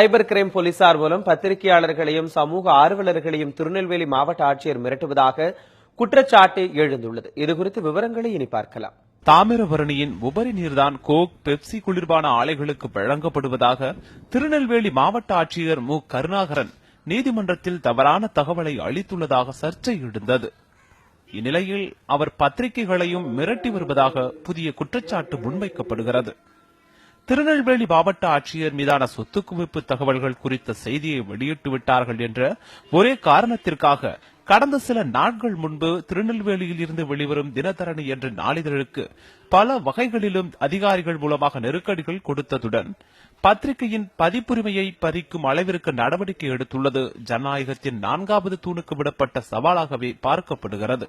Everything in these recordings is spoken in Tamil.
சைபர் கிரைம் போலீசார் மூலம் பத்திரிகையாளர்களையும் சமூக ஆர்வலர்களையும் திருநெல்வேலி மாவட்ட ஆட்சியர் மிரட்டுவதாக குற்றச்சாட்டு எழுந்துள்ளது. இதுகுறித்து விவரங்களை இனி பார்க்கலாம். தாமிரபரணியின் உபரி நீர்தான் கோக் பெப்சி குளிர்பான ஆலைகளுக்கு வழங்கப்படுவதாக திருநெல்வேலி மாவட்ட ஆட்சியர் மு. கருணாகரன் நீதிமன்றத்தில் தவறான தகவலை அளித்துள்ளதாக சர்ச்சை எழுந்தது. இந்நிலையில் அவர் பத்திரிகைகளையும் மிரட்டி வருவதாக புதிய குற்றச்சாட்டு முன்வைக்கப்படுகிறது. திருநெல்வேலி மாவட்ட ஆட்சியர் மீதான சொத்து குவிப்பு தகவல்கள் குறித்த செய்தியை வெளியிட்டு விட்டார்கள் என்ற ஒரே காரணத்திற்காக கடந்த சில நாட்கள் முன்பு திருநெல்வேலியில் இருந்து வெளிவரும் தினதரணி என்ற நாளிதழுக்கு பல வகைகளிலும் அதிகாரிகள் மூலமாக நெருக்கடிகள் கொடுத்ததுடன் பத்திரிகையின் பதிப்புரிமையை பறிக்கும் அளவிற்கு நடவடிக்கை எடுத்துள்ளது. ஜனநாயகத்தின் நான்காவது தூணுக்கு விடப்பட்ட சவாலாகவே பார்க்கப்படுகிறது.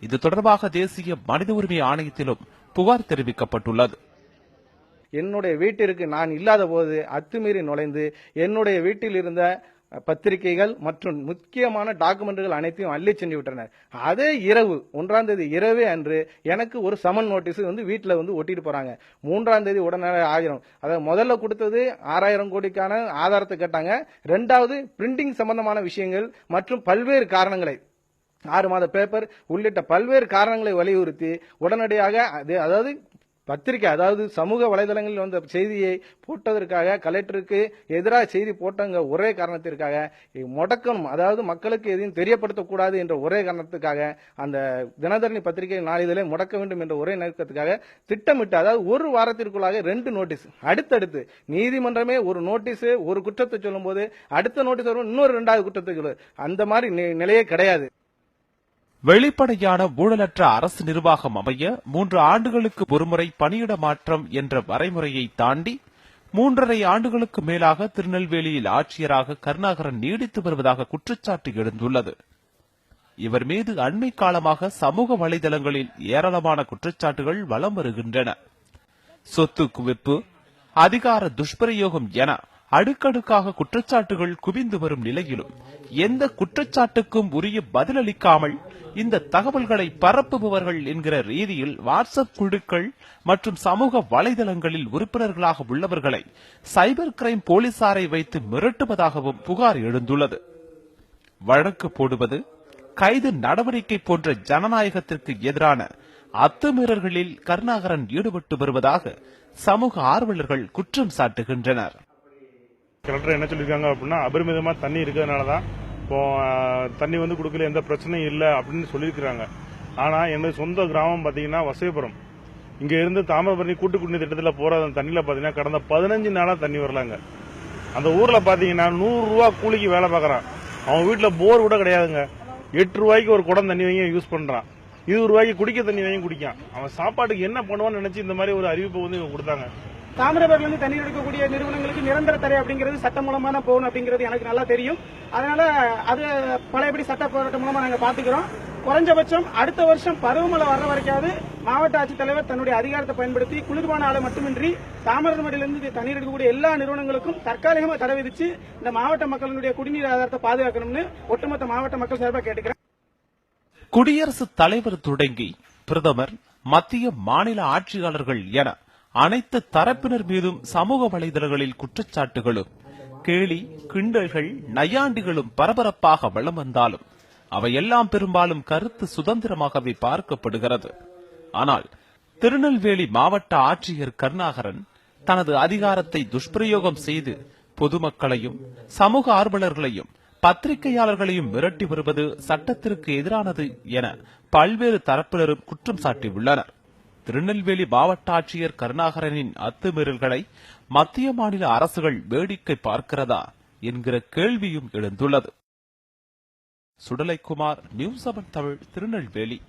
இது தொடர்பாக தேசிய மனித உரிமை ஆணையத்திலும் புகார் தெரிவிக்கப்பட்டுள்ளது. என்னுடைய வீட்டிற்கு நான் இல்லாத போது அத்துமீறி நுழைந்து என்னுடைய வீட்டில் இருந்த பத்திரிகைகள் மற்றும் முக்கியமான டாக்குமெண்ட்டுகள் அனைத்தையும் அள்ளி சென்று விட்டனர். அதே இரவு ஒன்றாம் தேதி இரவே அன்று எனக்கு ஒரு சமன் நோட்டீஸ் வந்து வீட்டில் வந்து ஒட்டிட்டு போறாங்க. மூன்றாம் தேதி உடனே ஆயிரம். அதாவது முதல்ல கொடுத்தது ஆறாயிரம் கோடிக்கான ஆதாரத்தை கேட்டாங்க. ரெண்டாவது பிரிண்டிங் சம்பந்தமான விஷயங்கள் மற்றும் பல்வேறு காரணங்களை. ஆறு மாத பேப்பர் உள்ளிட்ட பல்வேறு காரணங்களை வலியுறுத்தி உடனடியாக அது அதாவது பத்திரிகை அதாவது சமூக வலைதளங்களில் வந்த செய்தியை போட்டதற்காக கலெக்டருக்கு எதிராக செய்தி போட்டங்க ஒரே காரணத்திற்காக முடக்கணும். அதாவது மக்களுக்கு எதையும் தெரியப்படுத்தக்கூடாது என்ற ஒரே காரணத்துக்காக அந்த தினதரணி பத்திரிகை நாளிதழை முடக்க வேண்டும் என்ற ஒரே நோக்கத்துக்காக திட்டமிட்டு அதாவது ஒரு வாரத்திற்குள்ளாக ரெண்டு நோட்டீஸ் அடுத்தடுத்து நீதிமன்றமே ஒரு நோட்டீஸ் ஒரு குற்றத்தை சொல்லும்போது அடுத்த நோட்டீஸ் வரும் இன்னொரு ரெண்டாவது குற்றத்தை சொல்லுது. அந்த மாதிரி நிலையே கிடையாது. வெளிப்படையான ஊழலற்ற அரசு நிர்வாகம் அமைய மூன்று ஆண்டுகளுக்கு ஒருமுறை பணியிட மாற்றம் என்ற வரைமுறையை தாண்டி மூன்றரை ஆண்டுகளுக்கு மேலாக திருநெல்வேலியில் ஆட்சியராக கருணாகரன் நீடித்து வருவதாக குற்றச்சாட்டு எழுந்துள்ளது. இவர் மீது அண்மை காலமாக சமூக வலைதளங்களில் ஏராளமான குற்றச்சாட்டுகள் வலம் வருகின்றன. சொத்து குவிப்பு அதிகார துஷ்பிரயோகம் என அடுக்கடுக்காக குற்றச்சாட்டுகள் குவிந்து வரும் நிலையிலும் எந்த குற்றச்சாட்டுக்கும் உரிய பதிலளிக்காமல் இந்த தகவல்களை பரப்புபவர்கள் என்கிற ரீதியில் வாட்ஸ்அப் குழுக்கள் மற்றும் சமூக வலைதளங்களில் உறுப்பினர்களாக உள்ளவர்களை சைபர் கிரைம் போலீசாரை வைத்து மிரட்டுவதாகவும் புகார் எழுந்துள்ளது. வழக்கு போடுவது கைது நடவடிக்கை போன்ற ஜனநாயகத்திற்கு எதிரான அத்துமீறல்களில் கருணாகரன் ஈடுபட்டு வருவதாக சமூக ஆர்வலர்கள் குற்றம் சாட்டுகின்றனர். கலெக்டர் என்ன சொல்லியிருக்காங்க அப்படின்னா அபரிமிதமா தண்ணி இருக்கிறதுனால தான் இப்போ தண்ணி வந்து கொடுக்கல எந்த பிரச்சனையும் இல்லை அப்படின்னு சொல்லியிருக்கிறாங்க. ஆனால் எனது சொந்த கிராமம் பார்த்தீங்கன்னா வசைபுரம். இங்கே இருந்து தாமிரபரணி கூட்டு குடிநீர் திட்டத்தில் போகிற அந்த தண்ணியில் பார்த்தீங்கன்னா கடந்த பதினஞ்சு நாளாக தண்ணி வரலாங்க. அந்த ஊரில் பார்த்தீங்கன்னா நூறுரூவா கூலிக்கு வேலை பார்க்குறான் அவன் வீட்டில் போர் கூட கிடையாதுங்க. எட்டு ரூபாய்க்கு ஒரு குடம் தண்ணி வாங்கி யூஸ் பண்ணுறான் இருபது ரூபாய்க்கு குடிக்க தண்ணி வாங்கி குடிக்கான். அவன் சாப்பாட்டுக்கு என்ன பண்ணுவான்னு நினச்சி இந்த மாதிரி ஒரு அறிவிப்பை வந்து இவங்க கொடுத்தாங்க. தாமிரபரணி இருந்து தண்ணீர் எடுக்கக்கூடிய நிறுவனங்களுக்கு நிரந்தர தடை அப்படிங்கிறது சட்டம் மூலமா தான் போகணும் அப்படிங்கிறது எனக்கு நல்லா தெரியும். அதனால அது பழையபடி சட்ட போராட்டம் மூலமா நாங்க பாத்துக்கிறோம். குறைஞ்சபட்சம் அடுத்த வருஷம் பருவமழை வர்ற வரைக்காவது மாவட்ட ஆட்சித்தலைவர் தன்னுடைய அதிகாரத்தை பயன்படுத்தி குளிர்பான ஆலை மட்டுமின்றி தாமிரபரணியிலிருந்து தண்ணீர் எடுக்கக்கூடிய எல்லா நிறுவனங்களுக்கும் தற்காலிகமாக தடை விதிச்சு இந்த மாவட்ட மக்களினுடைய குடிநீர் ஆதாரத்தை பாதுகாக்கணும்னு ஒட்டுமொத்த மாவட்ட மக்கள் சார்பாக கேட்டுக்கிறேன். குடியரசுத் தலைவர் தொடங்கி பிரதமர் மத்திய மாநில ஆட்சியாளர்கள் என அனைத்து தரப்பினர் மீதும் சமூக வலைதளங்களில் குற்றச்சாட்டுகளும் கேலி கிண்டல்கள் நையாண்டிகளும் பரபரப்பாக வளம் வந்தாலும் அவையெல்லாம் பெரும்பாலும் கருத்து சுதந்திரமாகவே பார்க்கப்படுகிறது. ஆனால் திருநெல்வேலி மாவட்ட ஆட்சியர் கருணாகரன் தனது அதிகாரத்தை துஷ்பிரயோகம் செய்து பொதுமக்களையும் சமூக ஆர்வலர்களையும் பத்திரிகையாளர்களையும் மிரட்டி வருவது சட்டத்திற்கு எதிரானது என பல்வேறு தரப்பினரும் குற்றம் சாட்டியுள்ளனர். திருநெல்வேலி மாவட்ட ஆட்சியர் கருணாகரனின் அத்துமீறல்களை மத்திய மாநில அரசுகள் வேடிக்கை பார்க்கிறதா என்கிற கேள்வியும் எழுந்துள்ளது. Sudalaikumar news seven Tamil Tirunelveli.